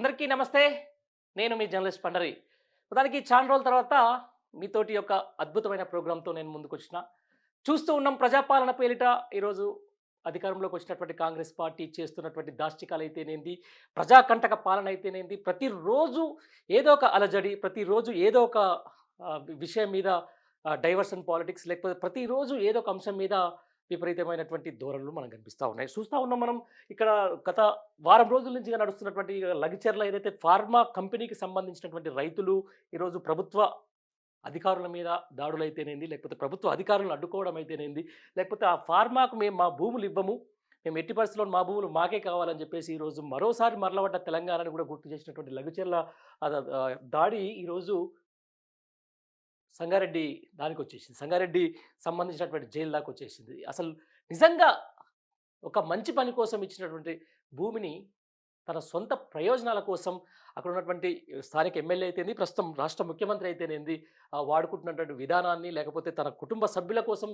అందరికీ నమస్తే. నేను మీ జర్నలిస్ట్ పండరి. దానికి చాలా రోజుల తర్వాత మీతోటి యొక్క అద్భుతమైన ప్రోగ్రాంతో నేను ముందుకు వచ్చిన చూస్తూ ఉన్నాం ప్రజాపాలన పేరిట ఈరోజు అధికారంలోకి వచ్చినటువంటి కాంగ్రెస్ పార్టీ చేస్తున్నటువంటి దాష్టికాలు అయితేనేంది ప్రజాకంటక పాలన అయితేనేంది ప్రతిరోజు ఏదో ఒక అలజడి ప్రతిరోజు ఏదో ఒక విషయం మీద డైవర్షన్ పాలిటిక్స్ లేకపోతే ప్రతిరోజు ఏదో ఒక అంశం మీద విపరీతమైనటువంటి ధోరణులు మనకు కనిపిస్తూ ఉన్నాయి. చూస్తూ ఉన్నాం మనం ఇక్కడ గత వారం రోజుల నుంచి నడుస్తున్నటువంటి లగిచర్ల ఏదైతే ఫార్మా కంపెనీకి సంబంధించినటువంటి రైతులు ఈరోజు ప్రభుత్వ అధికారుల మీద దాడులు అయితేనేంది లేకపోతే ప్రభుత్వ అధికారులను అడ్డుకోవడం అయితేనేంది లేకపోతే ఆ ఫార్మాకు మేము మా భూములు ఇవ్వము మేము ఎట్టి పరిస్థితుల్లో మా భూములు మాకే కావాలని చెప్పేసి ఈరోజు మరోసారి మరలబడ్డ తెలంగాణను కూడా గుర్తు చేసినటువంటి లఘుచర్ల దాడి ఈరోజు సంగారెడ్డి దానికి వచ్చేసింది సంగారెడ్డి సంబంధించినటువంటి జైలు దాకా వచ్చేసింది అసలు నిజంగా ఒక మంచి పని కోసం ఇచ్చినటువంటి భూమిని తన సొంత ప్రయోజనాల కోసం అక్కడ ఉన్నటువంటి స్థానిక ఎమ్మెల్యే అయితేంది ప్రస్తుతం రాష్ట్ర ముఖ్యమంత్రి అయితేనేంది వాడుకుంటున్నటువంటి విధానాన్ని లేకపోతే తన కుటుంబ సభ్యుల కోసం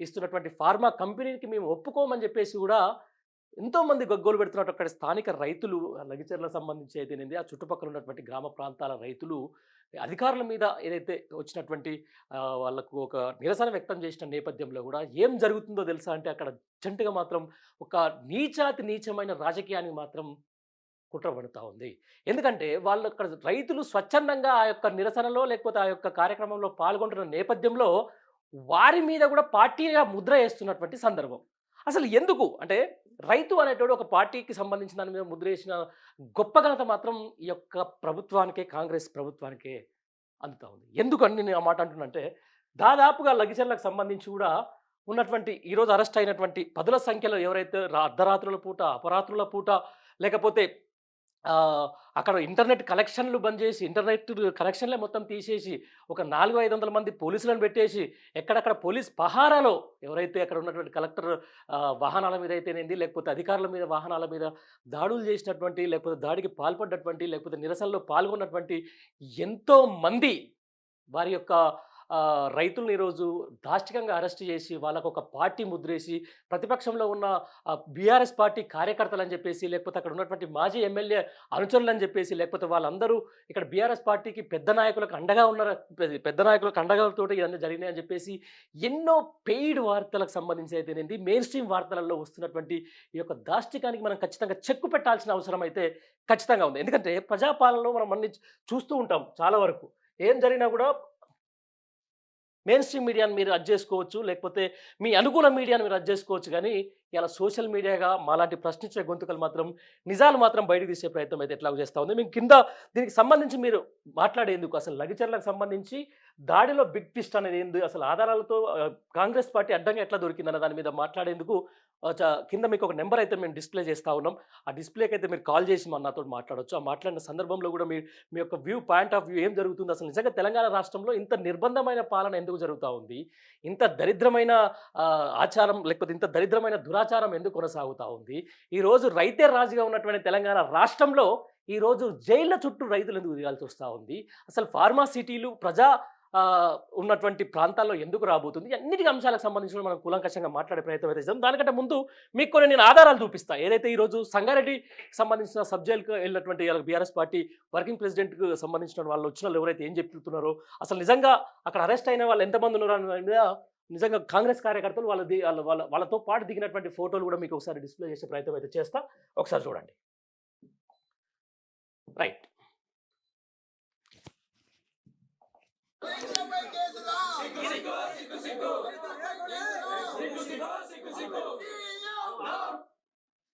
ఇస్తున్నటువంటి ఫార్మా కంపెనీకి మేము ఒప్పుకోమని చెప్పేసి కూడా ఎంతోమంది గగ్గోలు పెడుతున్నట్టు అక్కడ స్థానిక రైతులు లగిచర్లకు సంబంధించి అయితేనేది ఆ చుట్టుపక్కల ఉన్నటువంటి గ్రామ ప్రాంతాల రైతులు అధికారుల మీద ఏదైతే వచ్చినటువంటి వాళ్ళకు ఒక నిరసన వ్యక్తం చేసిన నేపథ్యంలో కూడా ఏం జరుగుతుందో తెలుసా అంటే అక్కడ జంటగా మాత్రం ఒక నీచాతి నీచమైన రాజకీయానికి మాత్రం కుట్రపడుతూ ఉంది. ఎందుకంటే వాళ్ళు అక్కడ రైతులు స్వచ్ఛందంగా ఆ యొక్క నిరసనలో లేకపోతే ఆ యొక్క కార్యక్రమంలో పాల్గొంటున్న నేపథ్యంలో వారి మీద కూడా పార్టీగా ముద్ర వేస్తున్నటువంటి సందర్భం. అసలు ఎందుకు? అంటే రైతు అనేటోడు ఒక పార్టీకి సంబంధించిన దాని మీద ముద్రేసిన గొప్ప ఘనత మాత్రం ఈ యొక్క ప్రభుత్వానికే కాంగ్రెస్ ప్రభుత్వానికే అందుతా ఉంది. ఎందుకని నేను ఆ మాట అంటున్నంటే దాదాపుగా లగిచర్లకు సంబంధించి కూడా ఉన్నటువంటి ఈరోజు అరెస్ట్ అయినటువంటి పదుల సంఖ్యలో ఎవరైతే అర్ధరాత్రుల పూట అపరాత్రుల పూట లేకపోతే అక్కడ ఇంటర్నెట్ కనెక్షన్లు బంద్ చేసి ఇంటర్నెట్ కనెక్షన్లే మొత్తం తీసేసి ఒక నాలుగు ఐదు వందల మంది పోలీసులను పెట్టేసి ఎక్కడక్కడ పోలీస్ పహారాలో ఎవరైతే అక్కడ ఉన్నటువంటి కలెక్టర్ వాహనాల మీద అయితేనేంది లేకపోతే అధికారుల మీద వాహనాల మీద దాడులు చేసినటువంటి లేకపోతే దాడికి పాల్పడినటువంటి లేకపోతే నిరసనలో పాల్గొన్నటువంటి ఎంతో మంది వారి యొక్క రైతులను ఈరోజు దాష్టికంగా అరెస్ట్ చేసి వాళ్ళకు ఒక పార్టీ ముద్రేసి ప్రతిపక్షంలో ఉన్న బీఆర్ఎస్ పార్టీ కార్యకర్తలు అని చెప్పేసి లేకపోతే అక్కడ ఉన్నటువంటి మాజీ ఎమ్మెల్యే అనుచరులు అని చెప్పేసి లేకపోతే వాళ్ళందరూ ఇక్కడ బీఆర్ఎస్ పార్టీకి పెద్ద నాయకులకు అండగా ఉన్నారు పెద్ద- నాయకులకు అండగాలతో ఇవన్నీ జరిగినాయి అని చెప్పేసి ఎన్నో పెయిడ్ వార్తలకు సంబంధించి అయితేనేది మెయిన్ స్ట్రీమ్ వార్తలలో వస్తున్నటువంటి ఈ యొక్క దాష్టికానికి మనం ఖచ్చితంగా చెక్కు పెట్టాల్సిన అవసరం అయితే ఖచ్చితంగా ఉంది. ఎందుకంటే ప్రజాపాలనలో మనం అన్ని చూస్తూ ఉంటాం చాలా వరకు. ఏం జరిగినా కూడా మెయిన్ స్ట్రీమ్ మీడియాని మీరు అడ్జ్ చేసుకోవచ్చు లేకపోతే మీ అనుకూల మీడియాని మీరు అడ్జ్ చేసుకోవచ్చు. కానీ ఇలా సోషల్ మీడియాగా మాలాంటి ప్రశ్నించే గొంతుకలు మాత్రం నిజాలు మాత్రం బయటకు తీసే ప్రయత్నం అయితే ఎట్లా చేస్తూ ఉంది. మేము కింద దీనికి సంబంధించి మీరు మాట్లాడేందుకు అసలు లగిచర్లకు సంబంధించి దాడిలో బిగ్ ట్విస్ట్ అనేది ఏంది అసలు ఆధారాలతో కాంగ్రెస్ పార్టీ అడ్డంగా ఎట్లా దొరికిందన్న దాని మీద మాట్లాడేందుకు కింద మీకు ఒక నెంబర్ అయితే మేము డిస్ప్లే చేస్తూ ఉన్నాం. ఆ డిస్ప్లేకి అయితే మీరు కాల్ చేసి మా నాతో మాట్లాడొచ్చు. ఆ మాట్లాడిన సందర్భంలో కూడా మీ మీ యొక్క వ్యూ పాయింట్ ఆఫ్ వ్యూ ఏం జరుగుతుంది? అసలు నిజంగా తెలంగాణ రాష్ట్రంలో ఇంత నిర్బంధమైన పాలన ఎందుకు జరుగుతూ ఉంది? ఇంత దరిద్రమైన ఆచారం లేకపోతే ఇంత దరిద్రమైన దురాచారం ఎందుకు కొనసాగుతూ ఉంది? ఈరోజు రైతే రాజుగా ఉన్నటువంటి తెలంగాణ రాష్ట్రంలో ఈరోజు జైళ్ళ చుట్టూ రైతులు ఎందుకు తిరగాల్సి వస్తూ ఉంది? అసలు ఫార్మా సిటీలు ప్రజా ఉన్నటువంటి ప్రాంతాల్లో ఎందుకు రాబోతుంది? అన్నిటి అంశాలకు సంబంధించిన మనం కూలంకషంగా మాట్లాడే ప్రయత్నం అయితే చేద్దాం. దానికంటే ముందు మీకు కొన్ని నేను ఆధారాలు చూపిస్తా. ఏదైతే ఈరోజు సంగారెడ్డి సంబంధించిన సబ్జెక్ట్కి వెళ్ళినటువంటి బీఆర్ఎస్ పార్టీ వర్కింగ్ ప్రెసిడెంట్కి సంబంధించిన వాళ్ళు వచ్చిన వాళ్ళు ఎవరైతే ఏం చెప్తున్నారో అసలు నిజంగా అక్కడ అరెస్ట్ అయిన వాళ్ళు ఎంతమంది ఉన్నారో అనే మీద నిజంగా కాంగ్రెస్ కార్యకర్తలు వాళ్ళ వాళ్ళ వాళ్ళ వాళ్ళతో పాటు దిగినటువంటి ఫోటోలు కూడా మీకు ఒకసారి డిస్ప్లే చేసే ప్రయత్నం అయితే చేస్తా. ఒకసారి చూడండి. రైట్.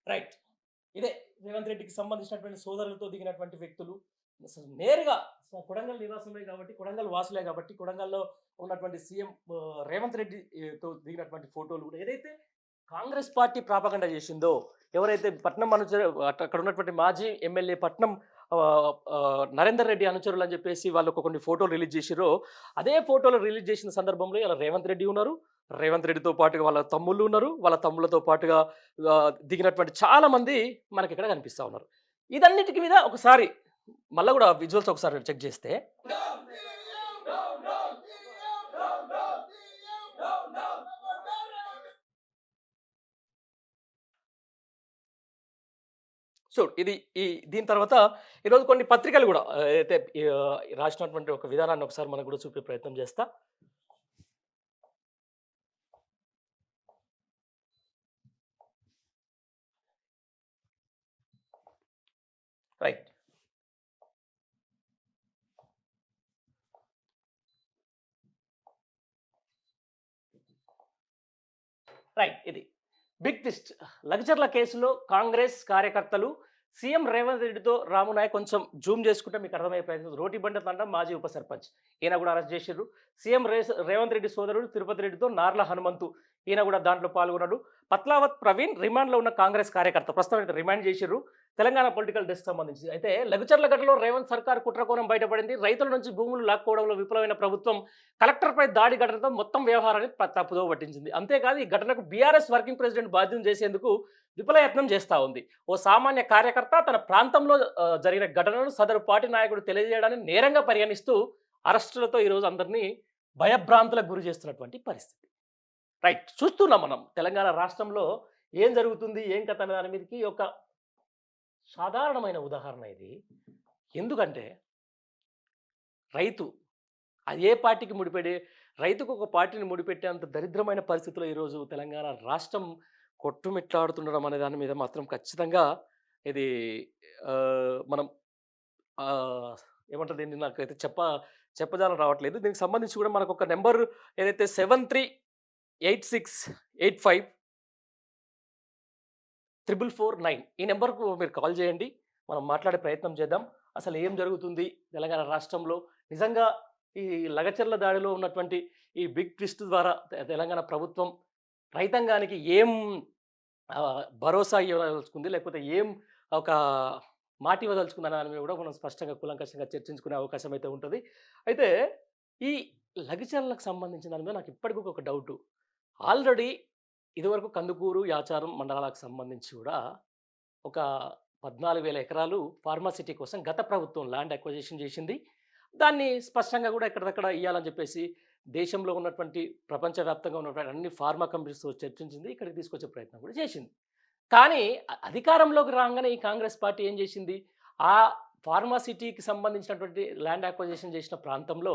రైట్. ఇదే రేవంత్ రెడ్డికి సంబంధించినటువంటి సోదరులతో దిగినటువంటి వ్యక్తులు. నేరుగా సో కొడంగల్ నివాసమే కాబట్టి కొడంగల్ వాసులే కాబట్టి కొడంగల్లో ఉన్నటువంటి సీఎం రేవంత్ రెడ్డితో దిగినటువంటి ఫోటోలు కూడా ఏదైతే కాంగ్రెస్ పార్టీ ప్రాపగండ చేసిందో ఎవరైతే పట్నం అనుచరు అక్కడ ఉన్నటువంటి మాజీ ఎమ్మెల్యే పట్నం నరేందర్ రెడ్డి అనుచరులు అని చెప్పేసి వాళ్ళు ఒక కొన్ని ఫోటోలు రిలీజ్ చేసిరో అదే ఫోటోలు రిలీజ్ చేసిన సందర్భంలో ఇలా రేవంత్ రెడ్డి ఉన్నారు. రేవంత్ రెడ్డితో పాటుగా వాళ్ళ తమ్ముళ్ళు ఉన్నారు. వాళ్ళ తమ్ముళ్ళతో పాటుగా దిగినటువంటి చాలామంది మనకి ఇక్కడ కనిపిస్తూ ఉన్నారు. ఇదన్నిటికి మీద ఒకసారి మళ్ళీ కూడా విజువల్స్ ఒకసారి చెక్ చేస్తే సో ఇది ఈ దీని తర్వాత ఈరోజు కొన్ని పత్రికలు కూడా అయితే ఈ, రాసినటువంటి ఒక విధానాన్ని ఒకసారి మనకు కూడా చూపే ప్రయత్నం చేస్తా. రైట్. రైట్ ఇది. Big twist. లగ్జర్ల కేసులో కాంగ్రెస్ కార్యకర్తలు సీఎం రేవంత్ రెడ్డితో రామునాయక్ కొంచెం జూమ్ చేసుకుంటే మీకు అర్థమయ్యే ప్రయత్నం రోటి బండి తండ మాజీ ఉప సర్పంచ్. ఈయన కూడా అరెస్ట్ చేశారు సీఎం రే రేవంత్ రెడ్డి సోదరుడు తిరుపతి రెడ్డితో నార్ల హనుమంతు. ఈయన కూడా దాంట్లో పాల్గొన్నాడు. పత్లావత్ ప్రవీణ్ రిమాండ్లో ఉన్న కాంగ్రెస్ కార్యకర్త ప్రస్తుతం అయితే రిమాండ్ చేశారు తెలంగాణ పొలిటికల్ డెస్క్ సంబంధించి అయితే లఘుచర్ల గడ్డలో రేవంత్ సర్కార్ కుట్రకోణం బయటపడింది. రైతుల నుంచి భూములు లాక్కోవడంలో విఫలమైన ప్రభుత్వం కలెక్టర్పై దాడి ఘటనతో మొత్తం వ్యవహారాన్ని తప్పుదో పట్టించింది. అంతేకాదు ఈ ఘటనకు బీఆర్ఎస్ వర్కింగ్ ప్రెసిడెంట్ బాధ్యం చేసేందుకు విఫలయత్నం చేస్తూ ఉంది. ఓ సామాన్య కార్యకర్త తన ప్రాంతంలో జరిగిన ఘటనను సదరు పార్టీ నాయకుడు తెలియజేయడాన్ని నేరంగా పరిగణిస్తూ అరెస్టులతో ఈరోజు అందరినీ భయభ్రాంతులకు గురి చేస్తున్నటువంటి పరిస్థితి. రైట్. చూస్తున్నాం మనం. తెలంగాణ రాష్ట్రంలో ఏం జరుగుతుంది ఏం కథ అనే దాని మీదకి ఒక సాధారణమైన ఉదాహరణ ఇది. ఎందుకంటే రైతు అది ఏ పార్టీకి ముడిపెడే రైతుకు ఒక పార్టీని ముడిపెట్టేంత దరిద్రమైన పరిస్థితుల్లో ఈరోజు తెలంగాణ రాష్ట్రం కొట్టుమిట్లాడుతుండడం అనే దాని మీద మాత్రం ఖచ్చితంగా ఇది మనం ఏమంటారు దీన్ని నాకైతే చెప్ప చెప్పజాలం రావట్లేదు. దీనికి సంబంధించి కూడా మనకు ఒక నెంబర్ ఏదైతే seven three eight six eight five. Triple four nine. ఈ నెంబర్కు మీరు కాల్ చేయండి. మనం మాట్లాడే ప్రయత్నం చేద్దాం. అసలు ఏం జరుగుతుంది? తెలంగాణ రాష్ట్రంలో నిజంగా ఈ లగచర్ల దాడిలో ఉన్నటువంటి ఈ బిగ్ ట్విస్ట్ ద్వారా తెలంగాణ ప్రభుత్వం రైతాంగానికి ఏం భరోసా ఇవ్వదలుచుకుంది? లేకపోతే ఏం ఒక మాట ఇవ్వదలుచుకుంది దాని మీద కూడా మనం స్పష్టంగా కూలంకషంగా చర్చించుకునే అవకాశం అయితే ఉంటుంది. అయితే ఈ లగచర్లకు సంబంధించిన దాని మీద నాకు ఇప్పటికొక ఒక డౌట్. ఆల్రెడీ ఇదివరకు కందుకూరు యాచారం మండలాలకు సంబంధించి కూడా ఒక పద్నాలుగు వేల ఎకరాలు ఫార్మాసిటీ కోసం గత ప్రభుత్వం ల్యాండ్ అక్వజిషన్ చేసింది. దాన్ని స్పష్టంగా కూడా ఎక్కడిదక్కడ ఇవ్వాలని చెప్పేసి దేశంలో ఉన్నటువంటి ప్రపంచవ్యాప్తంగా ఉన్నటువంటి అన్ని ఫార్మా కంపెనీస్తో చర్చించింది. ఇక్కడికి తీసుకొచ్చే ప్రయత్నం కూడా చేసింది. కానీ అధికారంలోకి రాగానే ఈ కాంగ్రెస్ పార్టీ ఏం చేసింది? ఆ ఫార్మాసిటీకి సంబంధించినటువంటి ల్యాండ్ అక్వజిషన్ చేసిన ప్రాంతంలో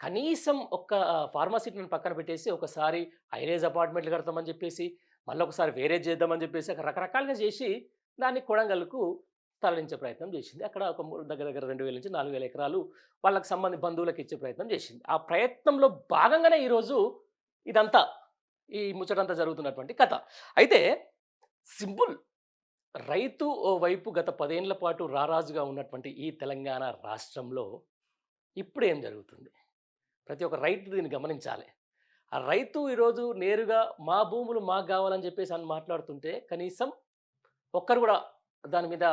కనీసం ఒక్క ఫార్మాసిటీని పక్కన పెట్టేసి ఒకసారి ఐరేజ్ అపార్ట్మెంట్లు కడతామని చెప్పేసి మళ్ళీ ఒకసారి వేరే చేద్దామని చెప్పేసి అక్కడ రకరకాలుగా చేసి దాన్ని కొడంగల్కు తరలించే ప్రయత్నం చేసింది. అక్కడ ఒక మూడు దగ్గర దగ్గర రెండు వేల నుంచి నాలుగు వేల ఎకరాలు వాళ్ళకి సంబంధించి బంధువులకు ఇచ్చే ప్రయత్నం చేసింది. ఆ ప్రయత్నంలో భాగంగానే ఈరోజు ఇదంతా ఈ ముచ్చటంతా జరుగుతున్నటువంటి కథ. అయితే సింపుల్. రైతు ఓ వైపు గత పదేళ్ళ పాటు రారాజుగా ఉన్నటువంటి ఈ తెలంగాణ రాష్ట్రంలో ఇప్పుడు ఏం జరుగుతుంది? ప్రతి ఒక్క రైతు దీన్ని గమనించాలి. ఆ రైతు ఈరోజు నేరుగా మా భూములు మాకు కావాలని చెప్పేసి అని మాట్లాడుతుంటే కనీసం ఒక్కరు కూడా దాని మీద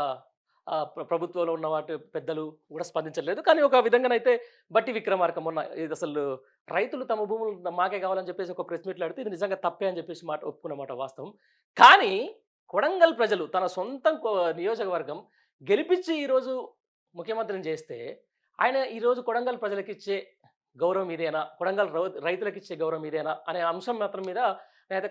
ప్ర- ప్రభుత్వంలో ఉన్న వాటి పెద్దలు కూడా స్పందించలేదు. కానీ ఒక విధంగానైతే బట్టి విక్రమార్కం ఉన్న ఇది అసలు రైతులు తమ భూములు మాకే కావాలని చెప్పేసి ఒక ప్రెస్ మీట్లు అడిగితే ఇది నిజంగా తప్పే అని చెప్పేసి మాట ఒప్పుకున్న మాట వాస్తవం. కానీ కొడంగల్ ప్రజలు తన సొంత నియోజకవర్గం గెలిపించి ఈరోజు ముఖ్యమంత్రిని చేస్తే ఆయన ఈరోజు కొడంగల్ ప్రజలకిచ్చే గౌరవం ఇదేనా? కొడంగల్ రైతులకు ఇచ్చే గౌరవం ఇదేనా? అనే అంశం మాత్రం మీద నేనైతే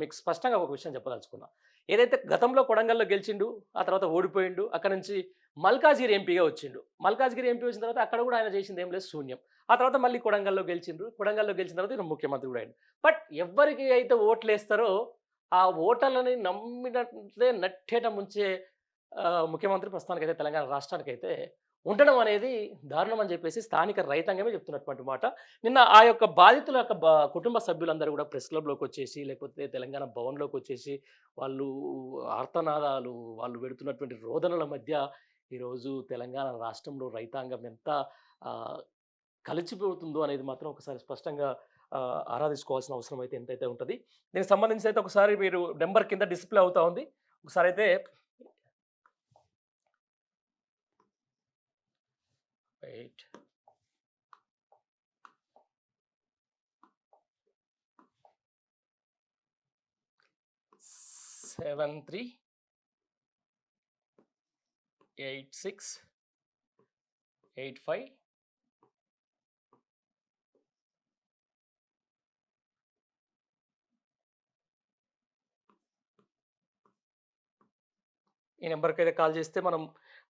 మీకు స్పష్టంగా ఒక విషయం చెప్పదలుచుకున్నా. ఏదైతే గతంలో కొడంగల్లో గెలిచిండు ఆ తర్వాత ఓడిపోయిండు అక్కడ నుంచి మల్కాజ్గిరి ఎంపీగా వచ్చిండు. మల్కాజ్గిరి ఎంపీ వచ్చిన తర్వాత అక్కడ కూడా ఆయన చేసింది ఏం లేదు శూన్యం. ఆ తర్వాత మళ్ళీ కొడంగల్లో గెలిచిండ్రు. కొడంగల్లో గెలిచిన తర్వాత ఈయన ముఖ్యమంత్రి కూడా అయ్యాడు. బట్ ఎవరికి అయితే ఓట్లు వేస్తారో ఆ ఓటర్లని నమ్మినట్లే నట్టేట ముంచే ముఖ్యమంత్రి ప్రస్తుతానికైతే తెలంగాణ రాష్ట్రానికైతే ఉండడం అనేది దారుణం అని చెప్పేసి స్థానిక రైతాంగమే చెప్తున్నటువంటి మాట. నిన్న ఆ యొక్క బాధితుల యొక్క కుటుంబ సభ్యులందరూ కూడా ప్రెస్ క్లబ్లోకి వచ్చేసి లేకపోతే తెలంగాణ భవన్లోకి వచ్చేసి వాళ్ళు ఆర్తనాదాలు వాళ్ళు పెడుతున్నటువంటి రోదనల మధ్య ఈరోజు తెలంగాణ రాష్ట్రంలో రైతాంగం ఎంత కలిసిపోతుందో అనేది మాత్రం ఒకసారి స్పష్టంగా ఆరాధించుకోవాల్సిన అవసరం అయితే ఎంతైతే ఉంటుంది. దీనికి సంబంధించి అయితే ఒకసారి మీరు నెంబర్ కింద డిస్ప్లే అవుతా ఉంది. ఒకసారి అయితే wait seven three eight six eight five ఈ నెంబర్కి అయితే కాల్ చేస్తే మనం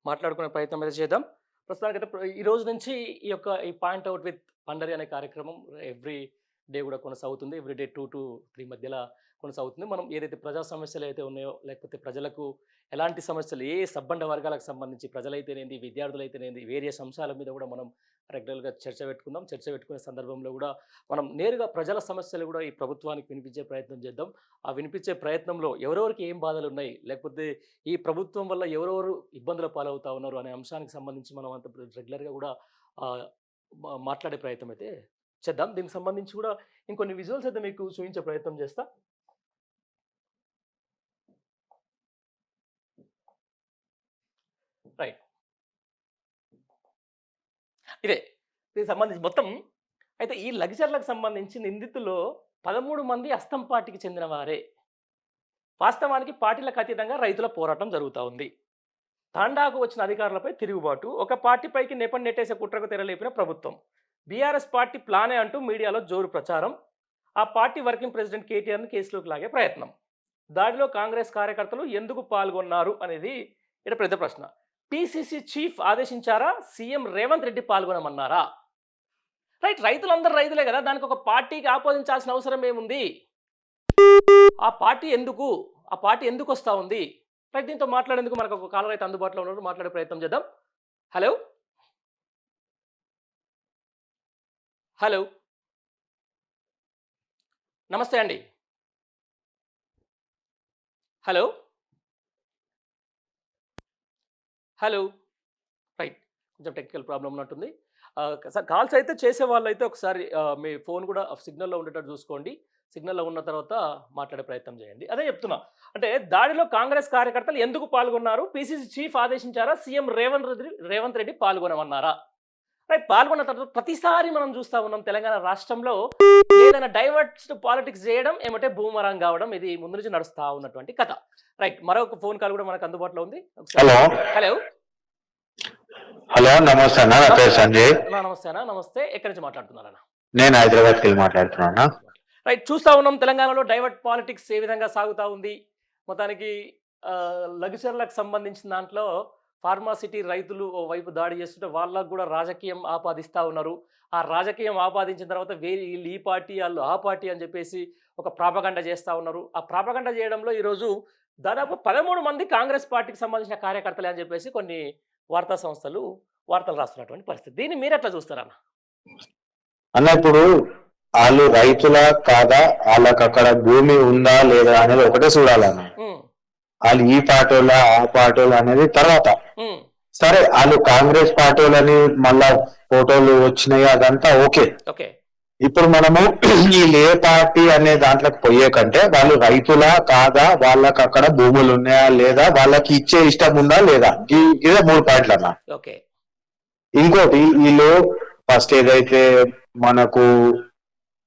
మాట్లాడుకునే ప్రయత్నం అయితే చేద్దాం. ప్రస్తుతానికి అయితే ఈ రోజు నుంచి ఈ యొక్క ఈ పాయింట్ అవుట్ విత్ పండరి అనే కార్యక్రమం ఎవ్రీ డే కూడా కొనసాగుతుంది. Every day two to three మధ్యలో కొనసాగుతుంది. మనం ఏదైతే ప్రజా సమస్యలు అయితే ఉన్నాయో లేకపోతే ప్రజలకు ఎలాంటి సమస్యలు ఏ సబ్బండ వర్గాలకు సంబంధించి ప్రజలైతేనేది విద్యార్థులైతేనేది వేరియస్ అంశాల మీద కూడా మనం రెగ్యులర్గా చర్చ పెట్టుకుందాం. చర్చ పెట్టుకునే సందర్భంలో కూడా మనం నేరుగా ప్రజల సమస్యలు కూడా ఈ ప్రభుత్వానికి వినిపించే ప్రయత్నం చేద్దాం. ఆ వినిపించే ప్రయత్నంలో ఎవరెవరికి ఏం బాధలు ఉన్నాయి లేకపోతే ఈ ప్రభుత్వం వల్ల ఎవరెవరు ఇబ్బందుల పాలవుతా ఉన్నారు అనే అంశానికి సంబంధించి మనం అంత రెగ్యులర్గా కూడా మాట్లాడే ప్రయత్నం అయితే చేద్దాం. దీనికి సంబంధించి కూడా ఇంకొన్ని విజువల్స్ అయితే మీకు చూపించే ప్రయత్నం చేస్తా. రైట్. ఇదే. దీనికి సంబంధించి మొత్తం అయితే ఈ లగ్జర్లకు సంబంధించి నిందితుల్లో పదమూడు మంది అస్తం పార్టీకి చెందినవారే వాస్తవానికి పార్టీలకు అతీతంగా రైతుల పోరాటం జరుగుతూ ఉంది. తాండాకు వచ్చిన అధికారులపై తిరుగుబాటు ఒక పార్టీపైకి నెపం నెట్టేసే కుట్రకు తెరలేపిన ప్రభుత్వం. బీఆర్ఎస్ పార్టీ ప్లానే అంటూ మీడియాలో జోరు ప్రచారం ఆ పార్టీ వర్కింగ్ ప్రెసిడెంట్ కేటీఆర్ని కేసులోకి లాగే ప్రయత్నం. దాడిలో కాంగ్రెస్ కార్యకర్తలు ఎందుకు పాల్గొన్నారు అనేది ఇక్కడ పెద్ద ప్రశ్న. పిసిసి చీఫ్ ఆదేశించారా? సీఎం రేవంత్ రెడ్డి పాల్గొనమన్నారా? రైట్ రైతులందరూ రైతులే కదా దానికి ఒక పార్టీకి ఆపోదించాల్సిన అవసరం ఏముంది? ఆ పార్టీ ఎందుకు? ఆ పార్టీ ఎందుకు వస్తూ ఉంది? రైట్ దీంతో మాట్లాడేందుకు మనకు ఒక కాలర్ అయితే అందుబాటులో ఉన్నారు. మాట్లాడే ప్రయత్నం చేద్దాం. హలో? హలో? నమస్తే అండి. హలో? హలో. రైట్. కొంచెం టెక్నికల్ ప్రాబ్లం ఉన్నట్టుంది. సార్ కాల్స్ అయితే చేసే వాళ్ళు అయితే ఒకసారి మీ ఫోన్ కూడా సిగ్నల్లో ఉండేటట్టు చూసుకోండి. సిగ్నల్లో ఉన్న తర్వాత మాట్లాడే ప్రయత్నం చేయండి. అదే చెప్తున్నా. అంటే దాడిలో కాంగ్రెస్ కార్యకర్తలు ఎందుకు పాల్గొన్నారు? పిసిసి చీఫ్ ఆదేశించారా? సీఎం రేవంత్ రెడ్డి రేవంత్ రెడ్డి పాల్గొనమన్నారా? రైట్ పాల్గొన్న తర్వాత ప్రతిసారి మనం చూస్తా ఉన్నాం తెలంగాణ రాష్ట్రంలో ఏదైనా డైవర్ట్స్ పాలిటిక్స్ చేయడం ఏమంటే భూమరం కావడం ఇది ముందు నుంచి నడుస్తా ఉన్నటువంటి కథ. రైట్ మరొక ఫోన్ కాల్ కూడా మనకు అందుబాటులో ఉంది. హలో హలో హలో నమస్తే అన్న నా పేరు సంజయ్. నమస్తే అన్న నమస్తే. ఎక్కడి నుంచి మాట్లాడుతున్నారన్న నేను హైదరాబాద్కి వెళ్ళి మాట్లాడుతున్నాను రైట్ చూస్తా ఉన్నాం తెలంగాణలో డైవర్ట్ పాలిటిక్స్ ఏ విధంగా సాగుతా ఉంది? మొత్తానికి లగ్జర్లకు సంబంధించిన దాంట్లో ఫార్మాసిటీ రైతులు ఓ వైపు దాడి చేస్తుంటే వాళ్ళకు కూడా రాజకీయం ఆపాదిస్తూ ఉన్నారు. ఆ రాజకీయం ఆపాదించిన తర్వాత వేరే వీళ్ళు ఈ పార్టీ వాళ్ళు ఆ పార్టీ అని చెప్పేసి ఒక ప్రాపగండ చేస్తూ ఉన్నారు. ఆ ప్రాపగండ చేయడంలో ఈరోజు దాదాపు పదమూడు మంది కాంగ్రెస్ పార్టీకి సంబంధించిన కార్యకర్తలే అని చెప్పేసి కొన్ని వార్తా సంస్థలు వార్తలు రాస్తున్నటువంటి పరిస్థితి. దీన్ని మీరు ఎట్లా చూస్తారన్న అన్న? ఇప్పుడు వాళ్ళు రైతుల కాదా? వాళ్ళకి అక్కడ భూమి ఉందా లేదా అనేది ఒకటే చూడాలన్న. వాళ్ళు ఈ పార్టీల ఆ పార్టీలు అనేది తర్వాత. సరే వాళ్ళు కాంగ్రెస్ పార్టీలని మళ్ళా ఫోటోలు వచ్చినాయి అదంతా ఓకే. ఇప్పుడు మనము వీళ్ళు ఏ పార్టీ అనే దాంట్లోకి పోయే కంటే వాళ్ళు రైతులా కాదా? వాళ్ళకి అక్కడ భూములు ఉన్నాయా లేదా? వాళ్ళకి ఇచ్చే ఇష్టం ఉందా లేదా? ఇదే మూడు పాయింట్లు అన్న. ఓకే. ఇంకోటి వీళ్ళు ఫస్ట్ ఏదైతే మనకు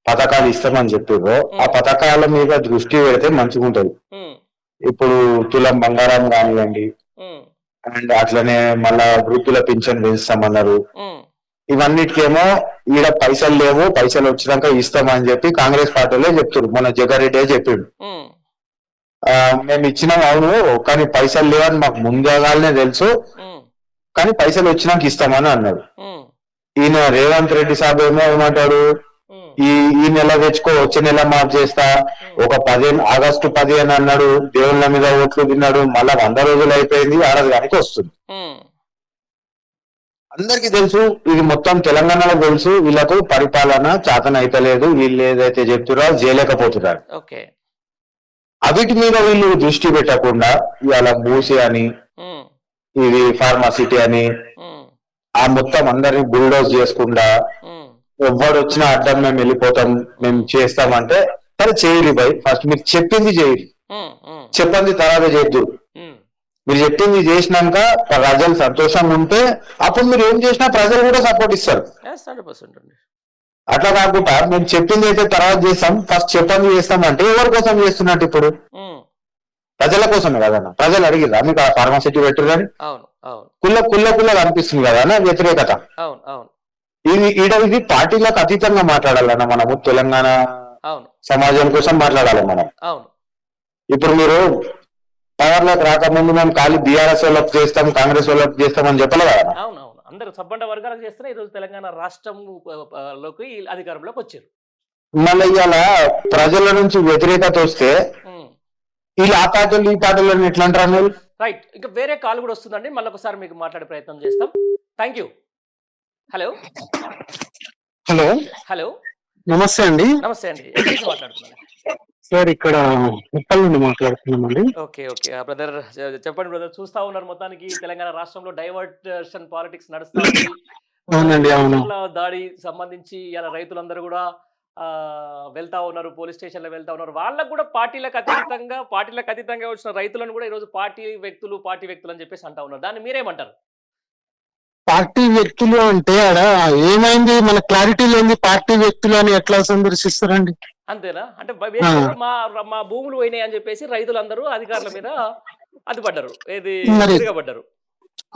పథకాలు ఇస్తామని చెప్పారో ఆ పథకాల మీద దృష్టి పెడితే మంచిగా ఉంటది ఇప్పుడు తులం బంగారం కానివ్వండి అండ్ అట్లనే మళ్ళా వృద్ధుల పింఛన్ పెంచుతామన్నారు ఇవన్నిటికేమో ఈడ పైసలు లేవు పైసలు వచ్చినాక ఇస్తామని చెప్పి కాంగ్రెస్ పార్టీలో చెప్తారు మన జగారెడ్డి చెప్పిండు. మేము ఇచ్చినాం అవును కానీ పైసలు లేవని మాకు ముందుగానే తెలుసు. కానీ పైసలు వచ్చినాక ఇస్తామని అన్నాడు ఈయన రేవంత్ రెడ్డి సాబ్ ఏమో ఏమంటాడు? ఈ ఈ నెల తెచ్చుకో వచ్చే నెల మాఫ్ చేస్తా. ఒక పదిహేను ఆగస్టు పదిహేను అన్నాడు దేవుళ్ళ మీద ఓట్లు తిన్నాడు మళ్ళా వంద రోజులు అయిపోయింది కానీ వస్తుంది. అందరికీ తెలుసు ఇది మొత్తం తెలంగాణలో తెలుసు వీళ్ళకు పరిపాలన చాతన అయితలేదు వీళ్ళు ఏదైతే చెప్తురో అది చేయలేకపోతున్నారు. ఓకే. అవిటి మీద వీళ్ళు దృష్టి పెట్టకుండా ఇవాళ మూసి అని ఇది ఫార్మాసిటీ అని ఆ మొత్తం అందరిని బుల్డోజ్ చేసుకుండా ఎవడు వచ్చినా అడ్డం మేము వెళ్ళిపోతాం మేము చేస్తామంటే సరే చేయరు బై ఫస్ట్ మీరు చెప్పింది చేయరు. చెప్పండి తర్వాత చేయొద్దు. మీరు చెప్పింది చేసినాక ప్రజలు సంతోషంగా ఉంటే అప్పుడు మీరు ఏం చేసినా ప్రజలు కూడా సపోర్ట్ ఇస్తారు. Yes, 100% అండి. అట్లా కాకుండా మేము చెప్పింది అయితే తర్వాత చేస్తాం ఫస్ట్ చెప్పంది చేస్తాం అంటే ఎవరి కోసం చేస్తున్నట్టు ఇప్పుడు? ప్రజల కోసమే కదన్న. ప్రజలు అడిగిరా మీకు ఆ ఫార్మాసిటీ అవును అవును. కుల్ల కుల్ల కుల్ల కనిపిస్తుంది కదా వ్యతిరేకత. అవును అవును. ఇది ఈడ ఇది పార్టీలకు అతీతంగా మాట్లాడాలన్న మనము తెలంగాణ అవును. సమాజం కోసం మాట్లాడాలి మనం. అవును. ఇప్పుడు మీరు పవర్లోకి రాకముందు మేము ఖాళీ బీఆర్ఎస్ వాళ్ళకి చేస్తాం కాంగ్రెస్ వాళ్ళకి చేస్తాం అని చెప్పలే కదా అవును అవును. అందరూ సబ్బండ వర్గాలకు చేస్తేనే ఈరోజు తెలంగాణ రాష్ట్రం లోకి అధికారంలోకి వచ్చారు. మళ్ళీ ఇవాళ ప్రజల నుంచి వ్యతిరేకత వస్తే. వీళ్ళు ఆ పార్టీలు ఈ పార్టీలు ఎట్లా అంటారు రైట్. ఇంకా వేరే కాల్ కూడా వస్తుందండి. మళ్ళీ ఒకసారి మీకు మాట్లాడే ప్రయత్నం చేస్తాం. Thank you hello? Hello? Hello? నమస్తే అండి. నమస్తే అండి. మాట్లాడుతున్నారు? సార్ ఇక్కడ ఉప్పల్ నుండి మాట్లాడుతున్నామండి. Okay okay. బ్రదర్ చెప్పండి బ్రదర్. చూస్తా ఉన్నారు మొత్తానికి తెలంగాణ రాష్ట్రంలో డైవర్షన్ పాలిటిక్స్ నడుస్తా ఉంది. అవునండి, అవును. దాడి సంబంధించి ఇలా రైతులందరూ కూడా వెళ్తా ఉన్నారు పోలీస్ స్టేషన్లో వెళ్తా ఉన్నారు. వాళ్ళకు కూడా పార్టీలకు అతీతంగా పార్టీలకు అతీతంగా వచ్చిన రైతులను కూడా ఈరోజు పార్టీ వ్యక్తులు పార్టీ వ్యక్తులు అని చెప్పేసి అంటా ఉన్నారు. దాన్ని మీరేమంటారు? పార్టీ వ్యక్తులు అంటే ఆడ ఏమైంది? మన క్లారిటీ లేని పార్టీ వ్యక్తులు అని ఎట్లా సందర్శిస్తారండి? అంతేనా? అంటే మా మా భూములు పోయినాయి అని చెప్పేసి రైతులందరూ అధికారుల మీద అడ్డుపడ్డారు. ఏది మరి- తిరగబడ్డారు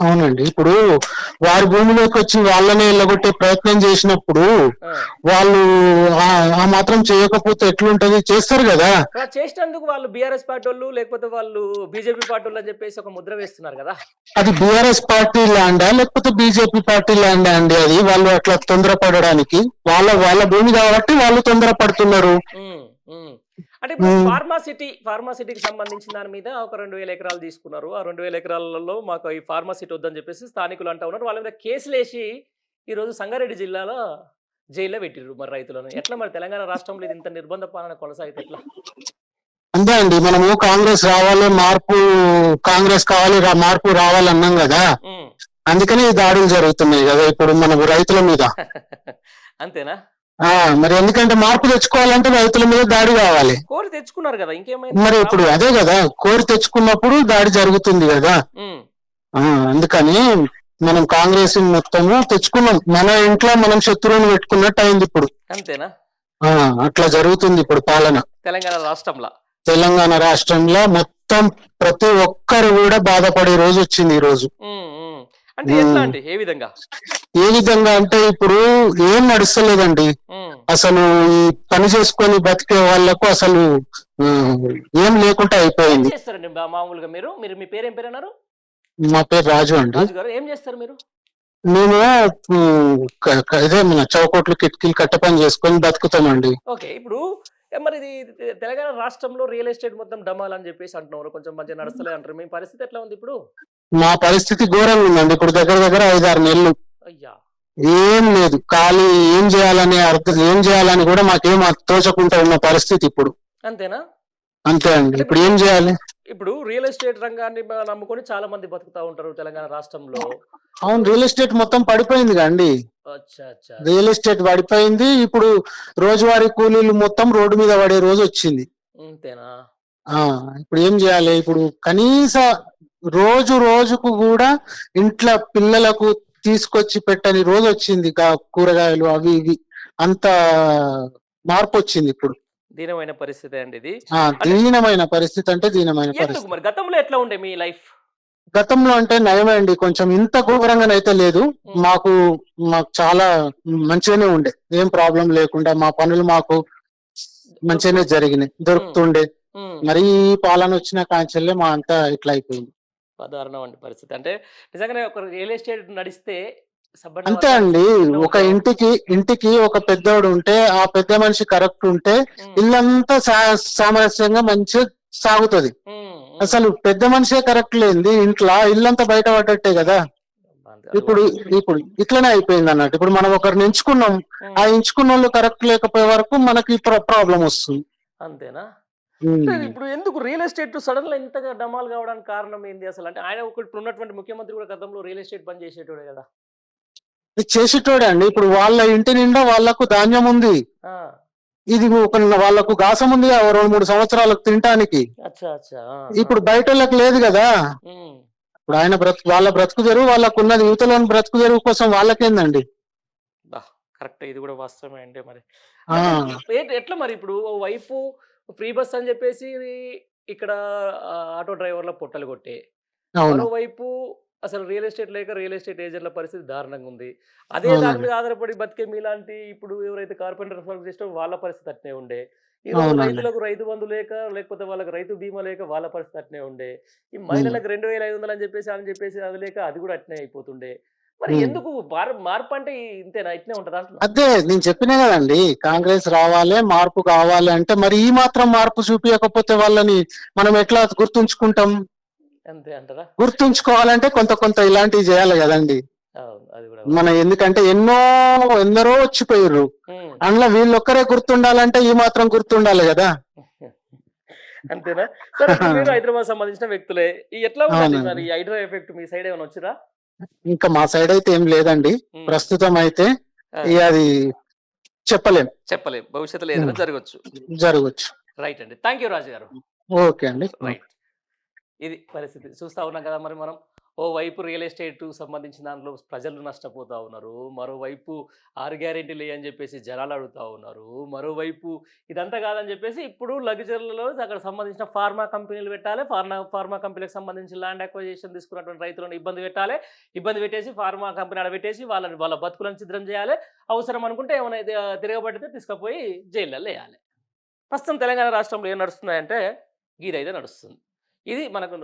అవునండి. ఇప్పుడు వారి భూమిలోకి వచ్చి వాళ్ళనే వెళ్ళగొట్టే ప్రయత్నం చేసినప్పుడు. వాళ్ళు ఆ- మాత్రం చేయకపోతే ఎట్లుంటది? చేస్తారు కదా. చేసినందుకు వాళ్ళు బీఆర్ఎస్ పార్టీ వాళ్ళు లేకపోతే వాళ్ళు బీజేపీ పార్టీ వాళ్ళు అని చెప్పేసి ఒక ముద్ర వేస్తున్నారు కదా. అది బీఆర్ఎస్ పార్టీ ల్యాండా లేకపోతే బీజేపీ పార్టీ ల్యాండా అండి అది? వాళ్ళు అట్లా తొందరపడడానికి వాళ్ళ వాళ్ళ భూమి కాబట్టి వాళ్ళు తొందరపడుతున్నారు. ఉమ్, ఉమ్. అంటే ఇప్పుడు. ఫార్మాసిటీ ఫార్మాసిటీకి సంబంధించిన దాని మీద ఒక రెండు వేల ఎకరాలు తీసుకున్నారు. ఆ రెండు వేల ఎకరాలలో మాకు ఈ ఫార్మాసిటీ వద్దని చెప్పేసి స్థానికులు అంటా ఉన్నారు. వాళ్ళ మీద కేసులు వేసి ఈ రోజు సంగారెడ్డి జిల్లాలో జైల్లో పెట్టిర్రు మరి రైతులను. ఎట్లా మరి? తెలంగాణ రాష్ట్రంలో ఇది ఇంత నిర్బంధ పాలన కొనసాగితే ఎట్లా? అంతే అండి. మనము కాంగ్రెస్ రావాలి మార్పు కాంగ్రెస్ కావాలి మార్పు రావాలన్నాం కదా. అందుకని ఈ దాడులు జరుగుతున్నాయి కదా ఇప్పుడు మన రైతుల మీద. అంతేనా? మరి ఎందుకంటే మార్పు తెచ్చుకోవాలంటే రైతుల మీద దాడి కావాలి. కోరి తెచ్చుకున్నారు కదా ఇంకేమైంది? మరి ఇప్పుడు అదే కదా కోరి తెచ్చుకున్నప్పుడు దాడి జరుగుతుంది కదా. అందుకని మనం కాంగ్రెస్ మొత్తము తెచ్చుకున్నాం. మన ఇంట్లో మనం శత్రువుని పెట్టుకున్నట్టు అయింది ఇప్పుడు. అంతేనా? ఆ అట్లా జరుగుతుంది ఇప్పుడు పాలన. తెలంగాణ రాష్ట్రంలో? తెలంగాణ రాష్ట్రంలో మొత్తం ప్రతి ఒక్కరు కూడా బాధపడే రోజు వచ్చింది ఈ రోజు. అంటే ఎట్లా. అండి? ఏ విధంగా? ఏ విధంగా అంటే ఇప్పుడు ఏం నడుస్తలేదండి. అసలు ఈ పని చేసుకొని బతికే వాళ్ళకు అసలు ఏం లేకుండా అయిపోయింది. చేస్తారండి మా- మామూలుగా మీరు? మీరు మీ పేరు ఏం పేరు అన్నారు మా పేరు రాజు అండి. రాజు గారు ఏం చేస్తారు మీరు? మేము ఇదే మన చౌకోట్లు కిటికీలు కట్ట పని చేసుకొని బతుకుతామండి. ఓకే ఇప్పుడు మరి ఇది తెలంగాణ రాష్ట్రంలో రియల్ ఎస్టేట్ మొత్తం డమాల్ అని చెప్పేసి అంటున్నారు. కొంచెం మంచిగా నడుస్తలే అంటారు. మీ పరిస్థితి ఎట్లా ఉంది ఇప్పుడు? మా పరిస్థితి ఘోరంగా ఉందండి. ఇప్పుడు దగ్గర దగ్గర ఐదారు నెలలు. అయ్యా! ఏం లేదు. ఖాళీ ఏం చేయాలని అర్థం ఏం చేయాలని కూడా మాకేం తోచకుండా ఉన్న పరిస్థితి ఇప్పుడు. అంతేనా? అంతే అండి. ఇప్పుడు ఏం చేయాలి? ఇప్పుడు రియల్ ఎస్టేట్ రంగాన్ని నమ్ముకొని చాలా మంది బతుకుతా ఉంటారు తెలంగాణ రాష్ట్రంలో. అవును రియల్ ఎస్టేట్ మొత్తం పడిపోయింది అండి. రియల్ ఎస్టేట్ పడిపోయింది. ఇప్పుడు రోజువారీ కూలీలు మొత్తం రోడ్డు మీద పడే రోజు వచ్చింది. ఇప్పుడు ఏం చేయాలి? ఇప్పుడు కనీస రోజు రోజుకు కూడా ఇంట్లో పిల్లలకు తీసుకొచ్చి పెట్టని రోజు వచ్చింది కూరగాయలు అవి ఇవి. అంత మార్పు వచ్చింది ఇప్పుడు. దీనమైన పరిస్థితి అండి ఇది. దీనమైన పరిస్థితి అంటే దీనమైన పరిస్థితి. మరి? గతంలో ఎట్లా ఉండే మీ లైఫ్? గతంలో అంటే నయమే అండి. కొంచెం ఇంత ఘోరంగానైతే లేదు. మాకు మాకు చాలా మంచిగానే ఉండే. ఏం ప్రాబ్లం లేకుండా మా పనులు మాకు మంచిగానే జరిగినాయి. దొరుకుతుండే. మరి పాలన వచ్చిన కాంచెల్లే మా అంతా ఇట్లా అయిపోయింది. సాధారణం అండి పరిస్థితి. అంటే నిజంగానే ఒక రియల్ ఎస్టేట్ నడిస్తే అంతే అండి. ఒక ఇంటికి ఇంటికి ఒక పెద్దోడు ఉంటే ఆ పెద్ద మనిషి కరెక్ట్ ఉంటే ఇల్లంతా సామరస్యంగా మంచిగా సాగుతది. అసలు పెద్ద మనిషే కరెక్ట్ లేనిది ఇంట్లో ఇల్లంతా బయట పడ్డట్టే కదా. ఇప్పుడు ఇప్పుడు ఇట్లనే అయిపోయింది అన్నట్టు. ఇప్పుడు మనం ఒకరిని ఎంచుకున్నాం. ఆ ఎంచుకున్న వాళ్ళు కరెక్ట్ లేకపోయే వరకు మనకి ప్రాబ్లం వస్తుంది. అంతేనా? ఇప్పుడు ఎందుకు రియల్ ఎస్టేట్ సడన్గా ఇంతగా డమాల్ కావడానికి కారణం ఏంది అసలు? అంటే ఆయన ఒక ఇప్పుడు ఉన్నటువంటి ముఖ్యమంత్రి కూడా గతంలో రియల్ ఎస్టేట్ బంద్ చేసేటోడే కదా. చేసేటోడే అండి ఇప్పుడు వాళ్ళ ఇంటి నిండా వాళ్ళకు ధాన్యం ఉంది. ఇది ఒక వాళ్ళకు గాసం ఉంది రెండు మూడు సంవత్సరాలకు తినటానికి. ఇప్పుడు బయట వాళ్ళకి లేదు కదా. ఇప్పుడు ఆయన బ్రతుకు వాళ్ళ బ్రతుకు తెరువు వాళ్ళకు ఉన్నది యువతలోని బ్రతుకు తెరువు కోసం వాళ్ళకేందండి? కరెక్ట్. ఇది కూడా వాస్తవమే అండి మరి. ఎట్లా మరి ఇప్పుడు వైపు ఫ్రీ బస్ అని చెప్పేసి ఇక్కడ ఆటో డ్రైవర్ల పొట్టలు కొట్టే అవును. మరోవైపు అసలు రియల్ ఎస్టేట్ లేక రియల్ ఎస్టేట్ ఏజెంట్ల పరిస్థితి దారుణంగా ఉంది. అదే దాని. మీద ఆధారపడి బతికే మీలాంటి ఇప్పుడు ఎవరైతే కార్పెంటర్ వర్క్ చేస్తారో వాళ్ళ పరిస్థితి అట్నే ఉండే. ఈ రోజు అవునండి. రైతులకు రైతు బంధు లేక లేకపోతే వాళ్ళకి రైతు బీమా లేక వాళ్ళ పరిస్థితి అట్నే ఉండే. ఈ మహిళలకు రెండు వేల ఐదు వందలు అని చెప్పేసి అని చెప్పేసి అది లేక అది కూడా అట్నే అయిపోతుండే. మరి. ఎందుకు మార్- మార్పు అంటే ఇంతేనా? ఇట్నే ఉంటుందా అదే నేను చెప్పినా కదండి కాంగ్రెస్ రావాలి మార్పు కావాలి అంటే మరి ఈ మాత్రం మార్పు చూపించకపోతే వాళ్ళని మనం ఎట్లా గుర్తుంచుకుంటాం? అంతే అంటారా? గుర్తుంచుకోవాలంటే కొంత కొంత ఇలాంటివి చేయాలి కదండి. మన ఎందుకంటే ఎన్నో ఎందరో వచ్చిపోయారు. అందులో వీళ్ళొక్కరే గుర్తుండాలంటే ఈ మాత్రం గుర్తుండాలి కదా. అంతేనా? సరే ఇప్పుడు మీరు హైదరాబాద్ సంబంధించిన వ్యక్తులే. ఎట్లా. మరి? హైడ్రా ఎఫెక్ట్ మీ సైడ్ ఏమైనా వచ్చిరా ఇంకా మా సైడ్ అయితే ఏం లేదండి. ప్రస్తుతం అయితే అది చెప్పలేం. చెప్పలేం. భవిష్యత్తులో ఏదైనా. జరగచ్చు. జరగచ్చు. రైట్ అండి. థ్యాంక్ యూ రాజు గారు. ఓకే అండి. రైట్. ఇది పరిస్థితి. చూస్తా ఉన్నాం కదా మరి మనం. ఓ వైపు రియల్ ఎస్టేట్ సంబంధించిన దాంట్లో ప్రజలు నష్టపోతూ ఉన్నారు. మరోవైపు ఆరు గ్యారెంటీలు అని చెప్పేసి జనాలు అడుగుతా ఉన్నారు. మరోవైపు ఇదంతా కాదని చెప్పేసి ఇప్పుడు లగ్జరీలలో అక్కడ సంబంధించిన ఫార్మా కంపెనీలు పెట్టాలి. ఫార్మా ఫార్మా కంపెనీలకు సంబంధించి ల్యాండ్ అక్వైజేషన్ తీసుకున్నటువంటి రైతులను ఇబ్బంది పెట్టాలి. ఇబ్బంది పెట్టేసి ఫార్మా కంపెనీ అడబెట్టేసి వాళ్ళని వాళ్ళ బతుకులను సిద్ధం చేయాలి. అవసరం అనుకుంటే ఏమైనా తిరగబడితే తీసుకుపోయి జైల్లో వేయాలి ప్రస్తుతం తెలంగాణ రాష్ట్రంలో ఏం నడుస్తున్నాయంటే గీదైతే నడుస్తుంది. ఇది మనకు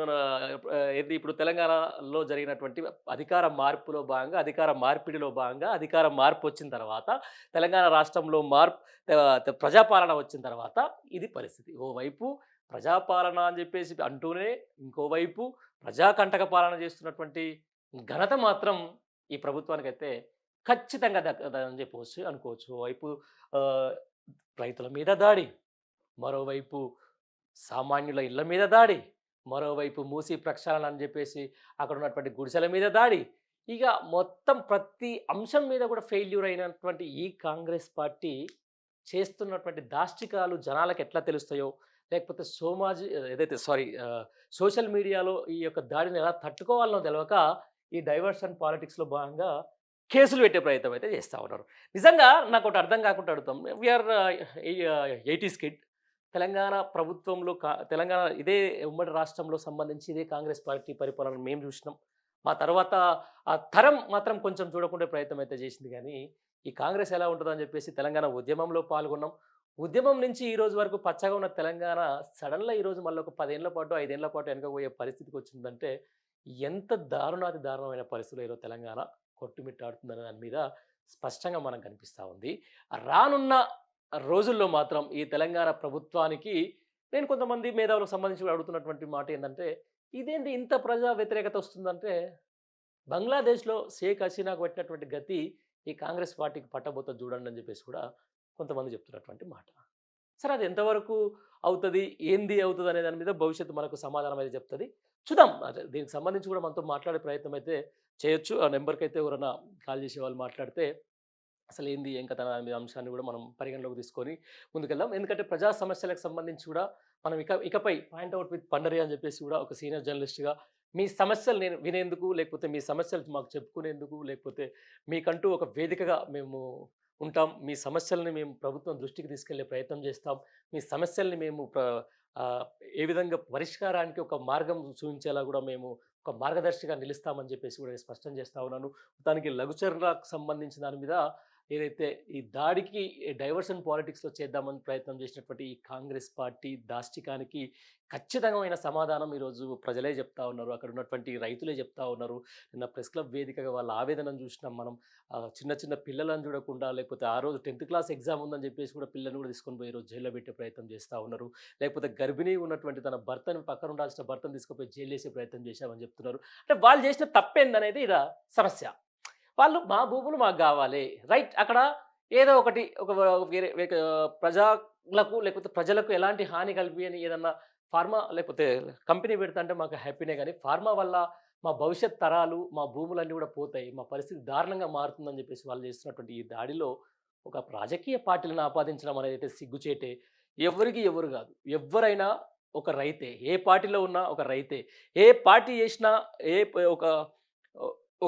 ఇది ఇప్పుడు తెలంగాణలో జరిగినటువంటి అధికార మార్పులో భాగంగా అధికార మార్పిడిలో భాగంగా అధికార మార్పు వచ్చిన తర్వాత తెలంగాణ రాష్ట్రంలో మార్పు ప్రజాపాలన వచ్చిన తర్వాత ఇది పరిస్థితి. ఓవైపు ప్రజాపాలన అని చెప్పేసి అంటూనే ఇంకోవైపు ప్రజాకంటక పాలన చేస్తున్నటువంటి ఘనత మాత్రం ఈ ప్రభుత్వానికైతే ఖచ్చితంగా దక్కదని చెప్పవచ్చు అనుకోవచ్చు. ఓవైపు రైతుల మీద దాడి మరోవైపు సామాన్యుల ఇళ్ళ మీద దాడి మరోవైపు మూసి ప్రక్షాళన అని చెప్పేసి అక్కడ ఉన్నటువంటి గుడిసెల మీద దాడి. ఇక మొత్తం ప్రతి అంశం మీద కూడా ఫెయిల్యూర్ అయినటువంటి ఈ కాంగ్రెస్ పార్టీ చేస్తున్నటువంటి దాష్టికాలు జనాలకు ఎట్లా తెలుస్తాయో లేకపోతే సోమాజ్ ఏదైతే సారీ సోషల్ మీడియాలో ఈ యొక్క దాడిని ఎలా తట్టుకోవాలనో తెలియక ఈ డైవర్షన్ పాలిటిక్స్లో భాగంగా కేసులు పెట్టే ప్రయత్నం అయితే చేస్తూ ఉన్నారు. నిజంగా నాకు ఒకటి అర్థం కాకుండా అడుగుతాం. వీఆర్ ఎయిటీస్ కిడ్ తెలంగాణ ప్రభుత్వంలో తెలంగాణ ఇదే ఉమ్మడి రాష్ట్రంలో సంబంధించి ఇదే కాంగ్రెస్ పార్టీ పరిపాలన మేము చూసినాం. మా తర్వాత ఆ తరం మాత్రం కొంచెం చూడకుండా ప్రయత్నం అయితే చేసింది కానీ ఈ కాంగ్రెస్ ఎలా ఉంటుందని చెప్పేసి తెలంగాణ ఉద్యమంలో పాల్గొన్నాం. ఉద్యమం నుంచి ఈ రోజు వరకు పచ్చగా ఉన్న తెలంగాణ సడన్గా ఈరోజు మళ్ళీ ఒక పదేళ్ళ పాటు ఐదేళ్ళ పాటు వెనకపోయే పరిస్థితికి వచ్చిందంటే ఎంత దారుణాతి దారుణమైన పరిస్థితులు ఈరోజు తెలంగాణ కొట్టుమిట్టాడుతుందనే దాని మీద స్పష్టంగా మనకు కనిపిస్తూ ఉంది. రానున్న రోజుల్లో మాత్రం ఈ తెలంగాణ ప్రభుత్వానికి నేను కొంతమంది మేధావులకు సంబంధించి అడుగుతున్నటువంటి మాట ఏంటంటే ఇదేంటి ఇంత ప్రజా వ్యతిరేకత వస్తుందంటే బంగ్లాదేశ్లో షేక్ హసీనాకు పెట్టినటువంటి గతి ఈ కాంగ్రెస్ పార్టీకి పట్టబోతుంది చూడండి అని చెప్పేసి కూడా కొంతమంది చెప్తున్నటువంటి మాట. సరే అది ఎంతవరకు అవుతుంది? ఏంది అవుతుంది అనే దాని మీద భవిష్యత్తు మనకు సమాధానం అయితే చెప్తుంది. చూద్దాం. అదే దీనికి సంబంధించి కూడా మనతో మాట్లాడే ప్రయత్నం అయితే చేయొచ్చు. ఆ నెంబర్కి అయితే ఎవరైనా కాల్ చేసే వాళ్ళు మాట్లాడితే అసలు ఏంది ఏం కథ? అనే అంశాన్ని కూడా మనం పరిగణలోకి తీసుకొని ముందుకెళ్దాం. ఎందుకంటే ప్రజా సమస్యలకు సంబంధించి కూడా మనం ఇక ఇకపై పాయింట్ అవుట్ విత్ పండరి అని చెప్పేసి కూడా ఒక సీనియర్ జర్నలిస్ట్గా మీ సమస్యలు నేను వినేందుకు లేకపోతే మీ సమస్యలు మాకు చెప్పుకునేందుకు లేకపోతే మీకంటూ ఒక వేదికగా మేము ఉంటాం. మీ సమస్యల్ని మేము ప్రభుత్వం దృష్టికి తీసుకెళ్ళే ప్రయత్నం చేస్తాం. మీ సమస్యల్ని మేము ఏ విధంగా పరిష్కారానికి ఒక మార్గం చూపించేలా కూడా మేము ఒక మార్గదర్శిగా నిలుస్తామని చెప్పేసి కూడా స్పష్టం చేస్తా ఉన్నాను. దానికి లఘుచర్లకు సంబంధించిన దాని మీద ఏదైతే ఈ దాడికి డైవర్షన్ పాలిటిక్స్లో చేద్దామని ప్రయత్నం చేసినటువంటి ఈ కాంగ్రెస్ పార్టీ దాష్టికానికి ఖచ్చితమైన సమాధానం ఈరోజు ప్రజలే చెప్తా ఉన్నారు. అక్కడ ఉన్నటువంటి రైతులే చెప్తా ఉన్నారు. నిన్న ప్రెస్ క్లబ్ వేదికగా వాళ్ళ ఆవేదనను చూసినాం మనం. చిన్న చిన్న పిల్లలను చూడకుండా లేకపోతే ఆ రోజు టెన్త్ క్లాస్ ఎగ్జామ్ ఉందని చెప్పేసి కూడా పిల్లల్ని కూడా తీసుకొని పోయి ఈరోజు జైల్లో పెట్టే ప్రయత్నం చేస్తూ ఉన్నారు. లేకపోతే గర్భిణీ ఉన్నటువంటి తన భర్తను పక్కన ఉండాల్సిన భర్తను తీసుకుపోయి జైలు వేసే ప్రయత్నం చేశామని చెప్తున్నారు. అంటే వాళ్ళు చేసిన తప్పేందనేది ఇక్కడ సమస్య. వాళ్ళు మా భూములు మాకు కావాలి. రైట్ అక్కడ ఏదో ఒకటి ఒక వేరే వేరే ప్రజలకు లేకపోతే ప్రజలకు ఎలాంటి హాని కలిపి అని ఏదన్నా ఫార్మా లేకపోతే కంపెనీ పెడతా మాకు హ్యాపీనే కానీ ఫార్మా వల్ల మా భవిష్యత్ తరాలు మా భూములన్నీ కూడా పోతాయి. మా పరిస్థితి దారుణంగా మారుతుందని చెప్పేసి వాళ్ళు చేస్తున్నటువంటి ఈ దాడిలో ఒక రాజకీయ పార్టీలను ఆపాదించడం అనేది అయితే సిగ్గుచేటే ఎవరికి ఎవరు కాదు. ఎవరైనా ఒక రైతే ఏ పార్టీలో ఉన్నా ఒక రైతే ఏ పార్టీ చేసినా ఏ ఒక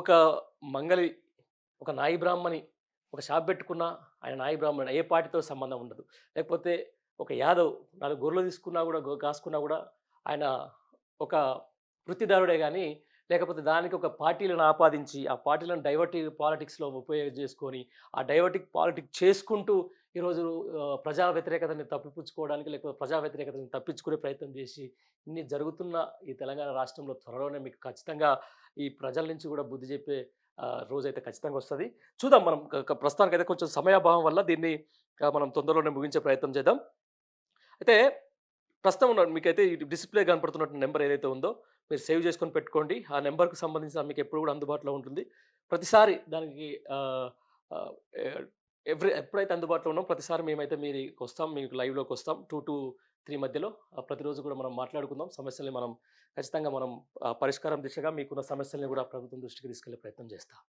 ఒక మంగళి ఒక నాయి బ్రాహ్మణి ఒక షాప్ పెట్టుకున్నా ఆయన నాయి బ్రాహ్మణి ఏ పార్టీతో సంబంధం ఉండదు. లేకపోతే ఒక యాదవ్ నాలుగు గొర్రెలు తీసుకున్నా కూడా కాసుకున్నా కూడా ఆయన ఒక వృత్తిదారుడే కానీ లేకపోతే దానికి ఒక పార్టీలను ఆపాదించి ఆ పార్టీలను డైవర్టిక్ పాలిటిక్స్లో ఉపయోగం చేసుకొని ఆ డైవర్టిక్ పాలిటిక్స్ చేసుకుంటూ ఈరోజు ప్రజా వ్యతిరేకతని తప్పిపుచ్చుకోవడానికి లేకపోతే ప్రజా వ్యతిరేకతని తప్పించుకునే ప్రయత్నం చేసి ఇన్ని జరుగుతున్న ఈ తెలంగాణ రాష్ట్రంలో త్వరలోనే మీకు ఖచ్చితంగా ఈ ప్రజల నుంచి కూడా బుద్ధి చెప్పే రోజైతే ఖచ్చితంగా వస్తుంది. చూద్దాం మనం ప్రస్తుతానికి అయితే కొంచెం సమయాభావం వల్ల దీన్ని మనం తొందరలోనే ముగించే ప్రయత్నం చేద్దాం. అయితే ప్రస్తుతం ఉన్న మీకైతే డిస్ప్లే కనపడుతున్న నెంబర్ ఏదైతే ఉందో మీరు సేవ్ చేసుకొని పెట్టుకోండి. ఆ నెంబర్కి సంబంధించిన మీకు ఎప్పుడు కూడా అందుబాటులో ఉంటుంది. ప్రతిసారి దానికి ఎవ్రీ ఎప్పుడైతే అందుబాటులో ఉన్నాం ప్రతిసారి మేమైతే మీకు వస్తాం మీకు లైవ్లోకి వస్తాం. టూ టూ త్రీ మధ్యలో ఆ, ప్రతిరోజు కూడా మనం మాట్లాడుకుందాం. సమస్యల్ని మనం ఖచ్చితంగా మనం పరిష్కారం దిశగా మీకున్న సమస్యల్ని కూడా ప్రభుత్వం దృష్టికి తీసుకెళ్ళే ప్రయత్నం చేస్తాం.